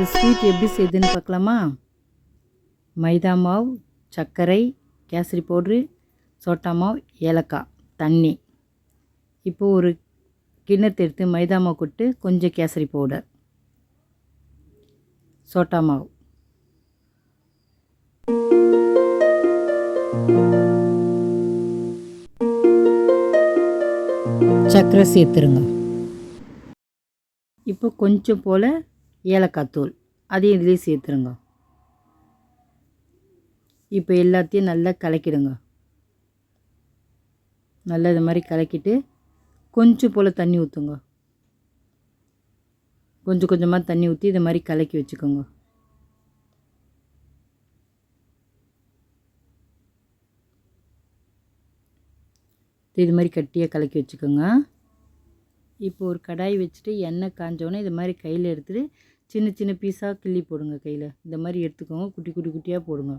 இந்த ஸ்வீட் எப்படி செய்யுதுன்னு பார்க்கலாமா? மைதா மாவு சர்க்கரை கேசரி பவுட்ரு சோட்டா மாவு ஏலக்காய் தண்ணி. இப்போது ஒரு கிண்ணத்தை எடுத்து மைதா மாவு கொட்டு கொஞ்சம் கேசரி பவுடர். சோட்டா மாவு. சர்க்கரை சேர்த்துருங்க. இப்போ கொஞ்சம் போல் ஏலக்காய் தூள். அதையும் இதுலேயும் சேர்த்துருங்க. இப்போ எல்லாத்தையும் நல்லா கலக்கிடுங்க. நல்லா இது மாதிரி கலக்கிட்டு கொஞ்சம் போல் தண்ணி ஊற்றுங்க கொஞ்சம் கொஞ்சமாக தண்ணி ஊற்றி இது மாதிரி கலக்கி வச்சுக்கோங்க. இது மாதிரி கட்டியாக கலக்கி வச்சுக்கோங்க. இப்போ ஒரு கடாய் வச்சுட்டு எண்ணெய் காஞ்சோன்னே இது மாதிரி கையில் எடுத்துகிட்டு சின்ன சின்ன பீஸாக கிள்ளி போடுங்க கையில். இந்த மாதிரி எடுத்துக்கோங்க. குட்டி குட்டி குட்டியாக போடுங்க.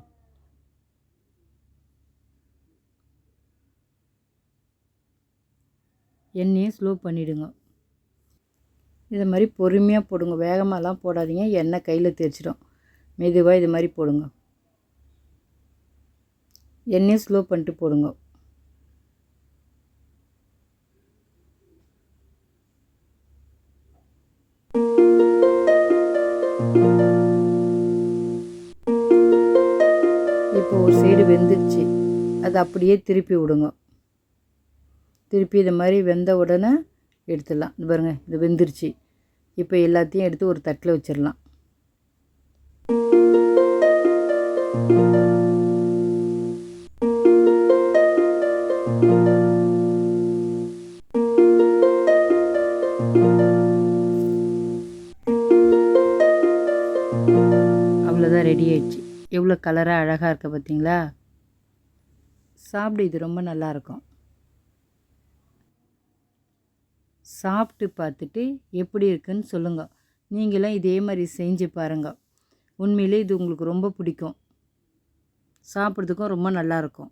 எண்ணெயை ஸ்லோ பண்ணிவிடுங்க இதை மாதிரி பொறுமையாக போடுங்க. வேகமாகலாம் போடாதீங்க. எண்ணெய் கையில் தேய்ச்சிடும். மெதுவாக இது மாதிரி போடுங்க. எண்ணெயை ஸ்லோ பண்ணிட்டு போடுங்க. இப்போ ஒரு சைடு வெந்துருச்சு. அதை அப்படியே திருப்பி விடுங்க. திருப்பி இது மாதிரி வெந்த உடனே எடுத்துடலாம். இது பாருங்கள் இது வெந்துருச்சு. இப்போ எல்லாத்தையும் எடுத்து ஒரு தட்டில் வச்சிடலாம். அவ்வளோதான் ரெடி ஆயிடுச்சு. எவ்வளோ கலராக அழகாக இருக்க பார்த்தீங்களா சாப்பிடு இது ரொம்ப நல்லாயிருக்கும் சாப்பிட்டு பார்த்துட்டு எப்படி இருக்குன்னு சொல்லுங்கள் நீங்களும் இதே மாதிரி செஞ்சு பாருங்கள் உண்மையிலே இது உங்களுக்கு ரொம்ப பிடிக்கும். சாப்பிட்றதுக்கும் ரொம்ப நல்லாயிருக்கும்